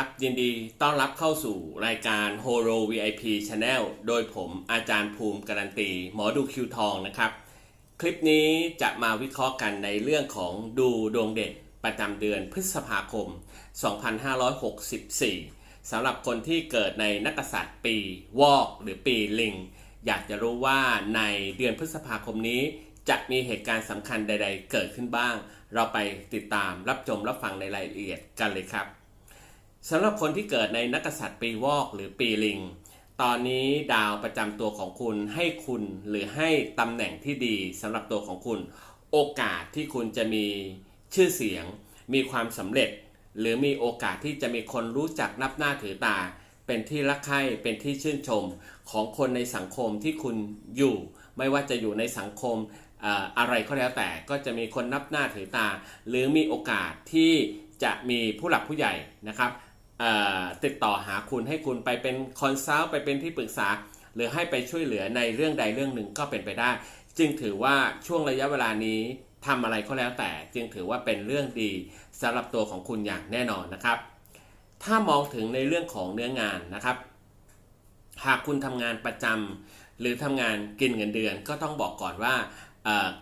ครับ ยินดีต้อนรับเข้าสู่รายการ Horo VIP Channel โดยผมอาจารย์ภูมิการันตี หมอดูคิวทองนะครับ คลิปนี้จะมาวิเคราะห์กันในเรื่องของดูดวงเด่นประจำเดือนพฤษภาคม 2564 สำหรับคนที่เกิดในนักกษัตริย์ปีวอกหรือปีลิง อยากจะรู้ว่าในเดือนพฤษภาคมนี้ จะมีเหตุการณ์สำคัญใด ๆ เกิดขึ้นบ้าง เราไปติดตามรับชมรับฟังในรายละเอียดกันเลยครับ สำหรับคนที่เกิดในนักษัตริย์ปีวอกหรือปีลิง ตอนนี้ดาวประจำตัวของคุณให้คุณหรือให้ตำแหน่งที่ดีสำหรับตัวของคุณ โอกาสที่คุณจะมีชื่อเสียง มีความสำเร็จ หรือมีโอกาสที่จะมีคนรู้จักนับหน้าถือตา เป็นที่รักใคร่เป็นที่ชื่นชมของคนในสังคมที่คุณอยู่ ไม่ว่าจะอยู่ในสังคมอะไรก็แล้วแต่ก็จะมีคนนับหน้าถือตา หรือมีโอกาสที่จะมีผู้หลักผู้ใหญ่นะครับ ติดต่อหาคุณให้คุณไปเป็นคอนซัลท์ไปเป็นที่ปรึกษา หรือให้ไปช่วยเหลือในเรื่องใดเรื่องหนึ่งก็เป็นไปได้ จึงถือว่าช่วงระยะเวลานี้ทำอะไรก็แล้วแต่ จึงถือว่าเป็นเรื่องดีสำหรับตัวของคุณอย่างแน่นอนนะครับ ถ้ามองถึงในเรื่องของเนื้องานนะครับ หากคุณทำงานประจำหรือทำงานกินเงินเดือน ก็ต้องบอกก่อนว่า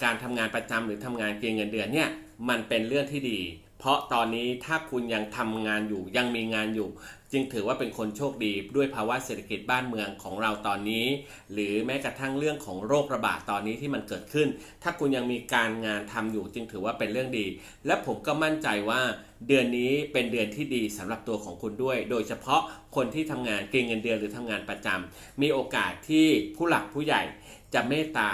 การทำงานประจำหรือทำงานกินเงินเดือนเนี่ยมันเป็นเรื่องที่ดี เพราะตอนนี้ถ้าคุณยังทำงานอยู่ยังมีงานอยู่ จึงถือว่าเป็นคนโชคดีด้วยภาวะเศรษฐกิจบ้านเมืองของเราตอนนี้ หรือแม้กระทั่งเรื่องของโรคระบาดตอนนี้ที่มันเกิดขึ้น ถ้าคุณยังมีการงานทำอยู่ จึงถือว่าเป็นเรื่องดี และผมก็มั่นใจว่า เดือนนี้เป็นเดือนที่ดีสำหรับตัวของคุณด้วย โดยเฉพาะคนที่ทำงานเกณฑ์เงินเดือนหรือทำงานประจำมีโอกาสที่ผู้หลักผู้ใหญ่ จะเมตตา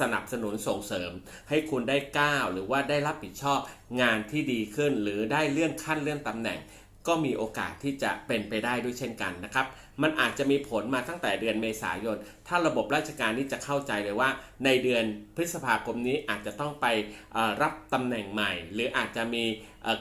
สนับสนุนส่งเสริม ให้คุณได้ก้าวหรือว่าได้รับผิดชอบงานที่ดีขึ้น หรือได้เลื่อนขั้นเลื่อนตำแหน่ง ก็มีโอกาสที่จะเป็นไปได้ด้วยเช่นกันนะครับ มันอาจจะมีผลมาตั้งแต่เดือนเมษายน ถ้าระบบราชการนี่จะเข้าใจเลยว่า ในเดือนพฤษภาคมนี้อาจจะต้องไปรับตำแหน่งใหม่ หรืออาจจะมี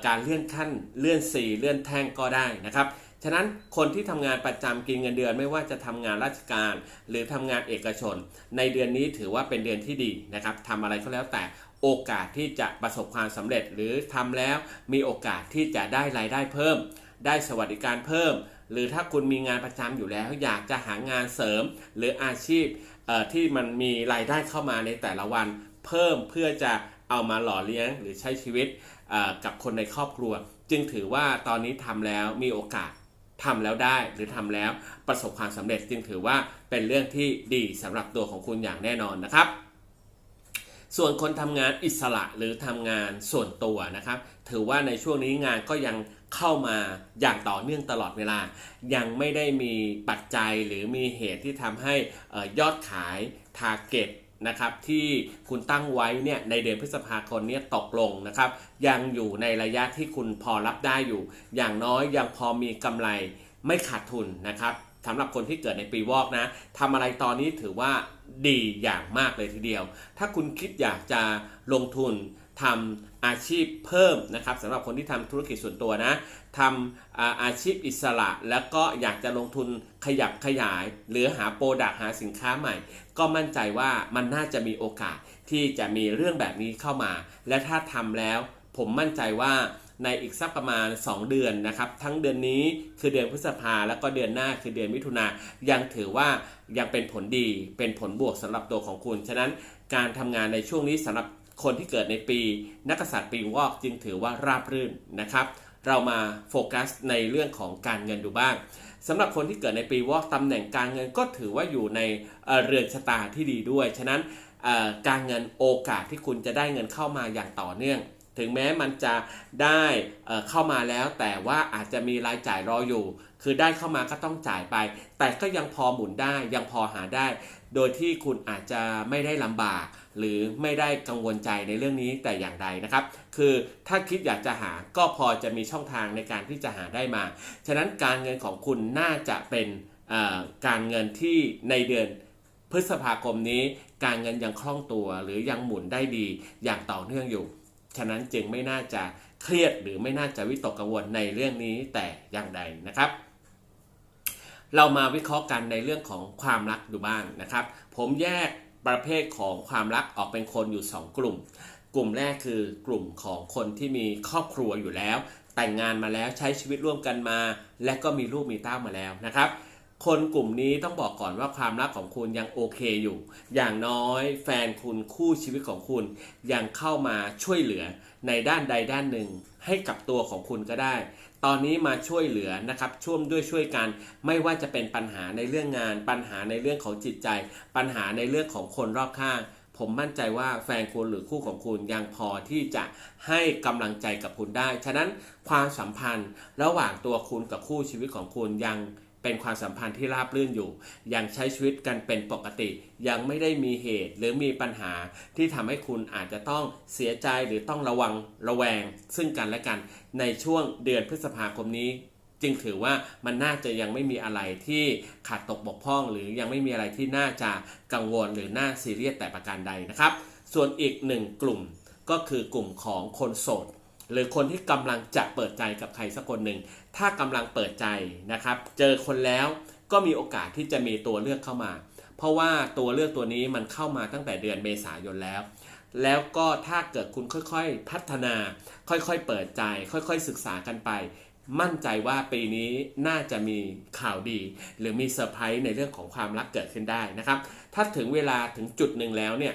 การเลื่อนขั้นเลื่อนสีเลื่อนแท่งก็ได้นะครับ ฉะนั้นคนที่ทำงานประจำกินเงินเดือนไม่ว่าจะทำงานราชการ หรือทำงานเอกชน ในเดือนนี้ถือว่าเป็นเดือนที่ดีนะครับทำอะไรก็แล้วแต่โอกาสที่จะประสบความสำเร็จหรือทำแล้วมีโอกาสที่จะได้รายได้เพิ่ม ได้สวัสดิการเพิ่ม หรือถ้าคุณมีงานประจำอยู่แล้ว อยากจะหางานเสริม หรืออาชีพที่มันมีรายได้เข้ามาในแต่ละวันเพิ่มเพื่อจะเอามาหล่อเลี้ยงหรือใช้ชีวิตกับคนในครอบครัว จึงถือว่าตอนนี้ทำแล้วมีโอกาส ทำแล้วได้หรือทำแล้วประสบความสำเร็จจึงถือว่าเป็นเรื่องที่ดีสำหรับตัวของคุณอย่างแน่นอนนะครับ ส่วนคนทำงานอิสระหรือทำงานส่วนตัวนะครับ ถือว่าในช่วงนี้งานก็ยังเข้ามาอย่างต่อเนื่องตลอดเวลา ยังไม่ได้มีปัจจัยหรือมีเหตุที่ทำให้ยอดขายทาร์เก็ต นะครับที่คุณตั้งไว้เนี่ยในเดือนพฤษภาคมเนี่ยตกลงนะครับ ยังอยู่ในระยะที่คุณพอรับได้อยู่ อย่างน้อยยังพอมีกำไรไม่ขาดทุนนะครับสำหรับคนที่เกิดในปีวอกนะทำอะไรตอนนี้ถือว่าดีอย่างมากเลยทีเดียว ถ้าคุณคิดอยากจะลงทุน ทำอาชีพเพิ่มนะครับสำหรับคนที่ทำธุรกิจส่วนตัวนะทำอาอาชีพอิสระ แล้วก็อยากจะลงทุนขยับขยาย หรือหาโปรดักหาสินค้าใหม่ ก็มั่นใจว่ามันน่าจะมีโอกาสที่จะมีเรื่องแบบนี้เข้ามา และถ้าทำแล้วผมมั่นใจว่าในอีกสักประมาณ 2 เดือนนะครับ ทั้งเดือนนี้คือเดือนพฤษภาแล้วก็เดือนหน้าคือเดือนมิถุนายังถือว่ายังเป็นผลดีเป็นผลบวกสำหรับตัวของคุณ ฉะนั้นการทำงานในช่วงนี้สำหรับ คนที่เกิดในปีนักษัตริย์ปีวอกจึงถือว่าราบรื่นนะครับ เรามาโฟกัสในเรื่องของการเงินดูบ้างสำหรับคนที่เกิดในปีวอกตำแหน่งการเงินก็ถือว่าอยู่ในเเรือนชะตาที่ดีด้วย ฉะนั้นการเงินโอกาสที่คุณจะได้เงินเข้ามาอย่างต่อเนื่อง ถึงแม้มันจะได้เเข้ามาแล้วแต่ว่าอาจจะมีรายจ่ายรออยู่ คือได้เข้ามาก็ต้องจ่ายไป แต่ก็ยังพอหมุนได้ยังพอหาได้ โดยที่คุณอาจจะไม่ได้ลำบาก หรือไม่ได้กังวลใจในเรื่องนี้แต่อย่างใดนะครับ คือถ้าคิดอยากจะหาก็พอจะมีช่องทางในการที่จะหาได้มา ฉะนั้นการเงินของคุณน่าจะเป็นการเงินที่ในเดือนพฤษภาคมนี้ การเงินยังคล่องตัวหรือยังหมุนได้ดีอย่างต่อเนื่องอยู่ ฉะนั้นจึงไม่น่าจะเครียดหรือไม่น่าจะวิตกกังวลในเรื่องนี้แต่อย่างใดนะครับ เรามาวิเคราะห์กันในเรื่องของความรักดูบ้างนะครับ ผมแยกประเภทของความรักออกเป็นคนอยู่ 2 กลุ่ม กลุ่มแรกคือกลุ่มของคนที่มีครอบครัวอยู่แล้ว แต่งงานมาแล้วใช้ชีวิตร่วมกันมา และก็มีลูกมีเต้ามาแล้วนะครับ คนกลุ่มนี้ต้องบอกก่อนว่าความรักของคุณยังโอเคอยู่ อย่างน้อยแฟนคุณคู่ชีวิตของคุณ ยังเข้ามาช่วยเหลือในด้านใดด้านหนึ่ง ให้กับตัวของคุณก็ได้ ตอนนี้มาช่วยเหลือนะครับช่วมด้วยช่วยกัน ไม่ว่าจะเป็นปัญหาในเรื่องงาน ปัญหาในเรื่องของจิตใจ ปัญหาในเรื่องของคนรอบข้างผมมั่นใจว่าแฟนคุณหรือคู่ของคุณยังพอที่จะให้กำลังใจกับคุณได้ ฉะนั้นความสัมพันธ์ระหว่างตัวคุณกับคู่ชีวิตของคุณยัง เป็นความสัมพันธ์ที่ราบรื่นอยู่ ยังใช้ชีวิตกันเป็นปกติ ยังไม่ได้มีเหตุหรือมีปัญหาที่ทำให้คุณอาจจะต้องเสียใจหรือต้องระวังระแวง ซึ่งกันและกันในช่วงเดือนพฤษภาคมนี้ จึงถือว่ามันน่าจะยังไม่มีอะไรที่ขาดตกบกพร่อง หรือยังไม่มีอะไรที่น่าจะกังวลหรือน่าซีเรียสแต่ประการใดนะครับ ส่วนอีกหนึ่งกลุ่มก็คือกลุ่มของคนโสด หรือคนที่กำลังจะเปิดใจกับใครสักคนหนึ่ง ถ้ากำลังเปิดใจนะครับ เจอคนแล้วก็มีโอกาสที่จะมีตัวเลือกเข้ามา เพราะว่าตัวเลือกตัวนี้มันเข้ามาตั้งแต่เดือนเมษายนแล้ว แล้วก็ถ้าเกิดคุณค่อยๆ พัฒนา ค่อยๆ เปิดใจ ค่อยๆ ศึกษากันไป มั่นใจว่าปีนี้น่าจะมีข่าวดี หรือมีเซอร์ไพรส์ในเรื่องของความรักเกิดขึ้นได้นะครับ ถ้าถึงเวลาถึงจุดหนึ่งแล้วเนี่ย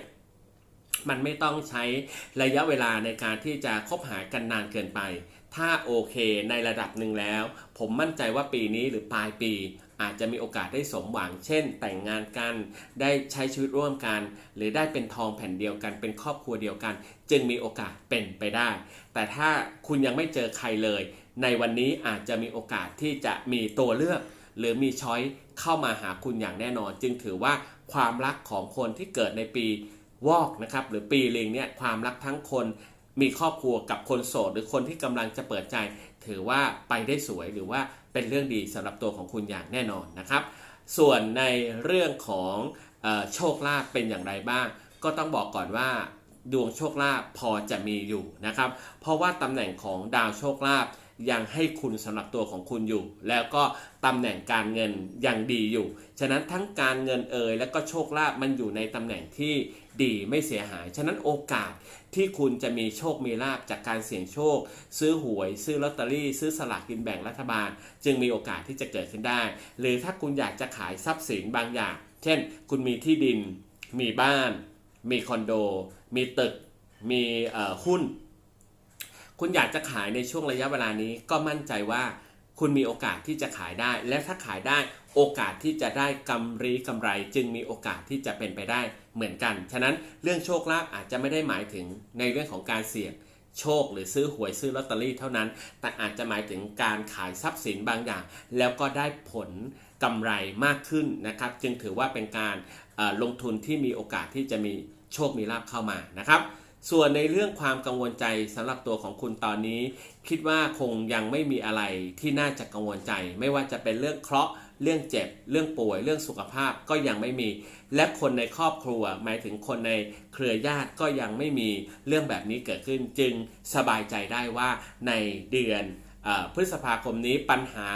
มันไม่ต้องใช้ระยะเวลาในการที่จะคบหากันนานเกินไป ถ้าโอเคในระดับหนึ่งแล้ว ผมมั่นใจว่าปีนี้หรือปลายปี อาจจะมีโอกาสได้สมหวัง เช่น แต่งงานกัน ได้ใช้ชีวิตร่วมกัน หรือได้เป็นทองแผ่นเดียวกัน เป็นครอบครัวเดียวกัน จึงมีโอกาสเป็นไปได้ แต่ถ้าคุณยังไม่เจอใครเลย ในวันนี้อาจจะมีโอกาสที่จะมีตัวเลือกหรือมีช้อยเข้ามาหาคุณอย่างแน่นอน จึงถือว่าความรักของคนที่เกิดในปี วอกนะครับหรือปีลิงเนี่ยความรักทั้งคนมีครอบครัวกับคนโสด หรือคนที่กำลังจะเปิดใจ ถือว่าไปได้สวยหรือว่าเป็นเรื่องดีสำหรับตัวของคุณอย่างแน่นอนนะครับ ส่วนในเรื่องของออโชคลาภเป็นอย่างไรบ้าง ก็ต้องบอกก่อนว่าดวงโชคลาภพอจะมีอยู่นะครับ เพราะว่าตำแหน่งของดาวโชคลาภ ยังให้คุณสำหรับตัวของคุณอยู่ แล้วก็ตำแหน่งการเงินยังดีอยู่ ฉะนั้นทั้งการเงินเอ่ยและก็โชคลาภมันอยู่ในตำแหน่งที่ดีไม่เสียหาย ฉะนั้นโอกาสที่คุณจะมีโชคมีลาบจากการเสี่ยงโชค ซื้อหวย ซื้อลอตเตอรี่ ซื้อสลากกินแบ่งรัฐบาล จึงมีโอกาสที่จะเกิดขึ้นได้ หรือถ้าคุณอยากจะขายทรัพย์สินบางอย่าง เช่น คุณมีที่ดิน มีบ้าน มีคอนโด มีตึก มีหุ้น คุณอยากจะขายในช่วงระยะเวลานี้ก็มั่นใจว่าคุณมีโอกาสที่จะขายได้ และถ้าขายได้โอกาสที่จะได้กำไรกำไร จึงมีโอกาสที่จะเป็นไปได้เหมือนกัน ฉะนั้นเรื่องโชคลาภอาจจะไม่ได้หมายถึงในเรื่องของการเสี่ยงโชคหรือซื้อหวยซื้อลอตเตอรี่เท่านั้น แต่อาจจะหมายถึงการขายทรัพย์สินบางอย่าง แล้วก็ได้ผลกำไรมากขึ้นนะครับ จึงถือว่าเป็นการลงทุนที่มีโอกาสที่จะมีโชคมีลาภเข้ามานะครับ ส่วนในเรื่องความกังวลใจสำหรับตัวของคุณตอนนี้ คิดว่าคงยังไม่มีอะไรที่น่าจะกังวลใจ ไม่ว่าจะเป็นเรื่องเคราะห์เรื่องเจ็บ เรื่องป่วย เรื่องสุขภาพก็ยังไม่มี และคนในครอบครัว หมายถึงคนในเครือญาติก็ยังไม่มีเรื่องแบบนี้เกิดขึ้น จึงสบายใจได้ว่าในเดือนอพฤษภาคมนี้ปัญหา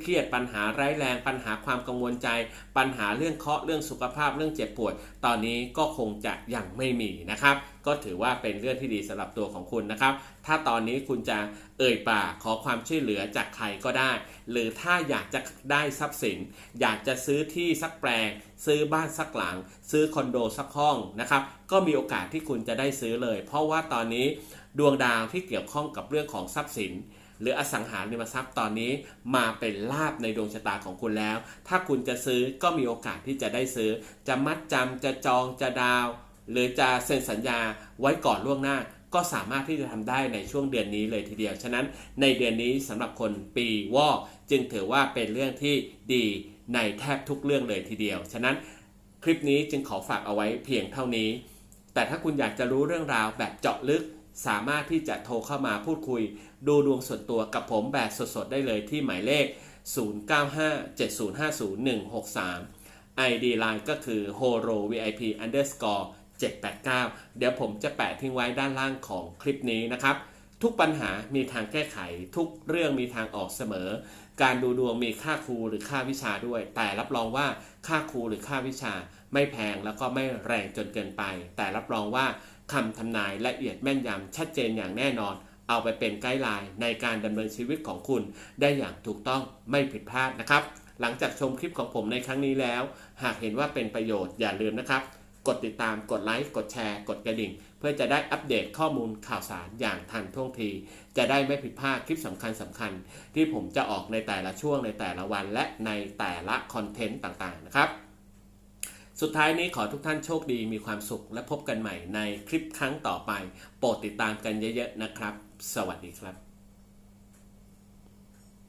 เครียดปัญหาร้ายแรงปัญหาความกังวลใจ ปัญหาเรื่องเคาะเรื่องสุขภาพเรื่องเจ็บปวด ตอนนี้ก็คงจะยังไม่มีนะครับ ก็ถือว่าเป็นเรื่องที่ดีสำหรับตัวของคุณนะครับ ถ้าตอนนี้คุณจะเอ่ยปากขอความช่วยเหลือจากใครก็ได้ หรือถ้าอยากจะได้ทรัพย์สิน อยากจะซื้อที่สักแปลง ซื้อบ้านสักหลัง ซื้อคอนโดสักห้องนะครับก็มีโอกาสที่คุณจะได้ซื้อเลย เพราะว่าตอนนี้ดวงดาวที่เกี่ยวข้องกับเรื่องของทรัพย์สิน หรืออสังหาริมทรัพย์ตอนนี้มาเป็นลาบในดวงชะตาของคุณแล้ว ถ้าคุณจะซื้อก็มีโอกาสที่จะได้ซื้อ จะมัดจำจะจองจะดาว หรือจะเซ็นสัญญาไว้ก่อนล่วงหน้า ก็สามารถที่จะทำได้ในช่วงเดือนนี้เลยทีเดียว ฉะนั้นในเดือนนี้สำหรับคนปีวอกจึงถือว่าเป็นเรื่องที่ดีในแทบทุกเรื่องเลยทีเดียว ฉะนั้นคลิปนี้จึงขอฝากเอาไว้เพียงเท่านี้ แต่ถ้าคุณอยากจะรู้เรื่องราวแบบเจาะลึก สามารถที่จะโทรเข้ามาพูดคุย ดูดวงส่วนตัวกับผมแบบสดๆได้เลยที่หมายเลข 0957050163 ID Line ก็คือ horo vip underscore 789 เดี๋ยวผมจะแปะทิ้งไว้ด้านล่างของคลิปนี้นะครับ ทุกปัญหามีทางแก้ไข ทุกเรื่องมีทางออกเสมอ การดูดวงมีค่าครูหรือค่าวิชาด้วย แต่รับรองว่าค่าครูหรือค่าวิชา ไม่แพงแล้วก็ไม่แรงจนเกินไป แต่รับรองว่า คำทำนายละเอียดแม่นยำชัดเจนอย่างแน่นอน เอาไปเป็นไกด์ไลน์ในการดำเนินชีวิตของคุณ ได้อย่างถูกต้องไม่ผิดพลาดนะครับ หลังจากชมคลิปของผมในครั้งนี้แล้ว หากเห็นว่าเป็นประโยชน์อย่าลืมนะครับ กดติดตามกดไลค์กดแชร์กดกระดิ่ง เพื่อจะได้อัปเดตข้อมูลข่าวสารอย่างทันท่วงที จะได้ไม่ผิดพลาดคลิปสำคัญสำคัญ ที่ผมจะออกในแต่ละช่วงในแต่ละวัน และในแต่ละคอนเทนต์ต่างๆนะครับ สุดท้ายนี้ขอทุกท่านโชคดีมีความสุขและพบกันใหม่ในคลิปครั้งต่อไป โปรดติดตามกันเยอะๆนะครับ สวัสดีครับ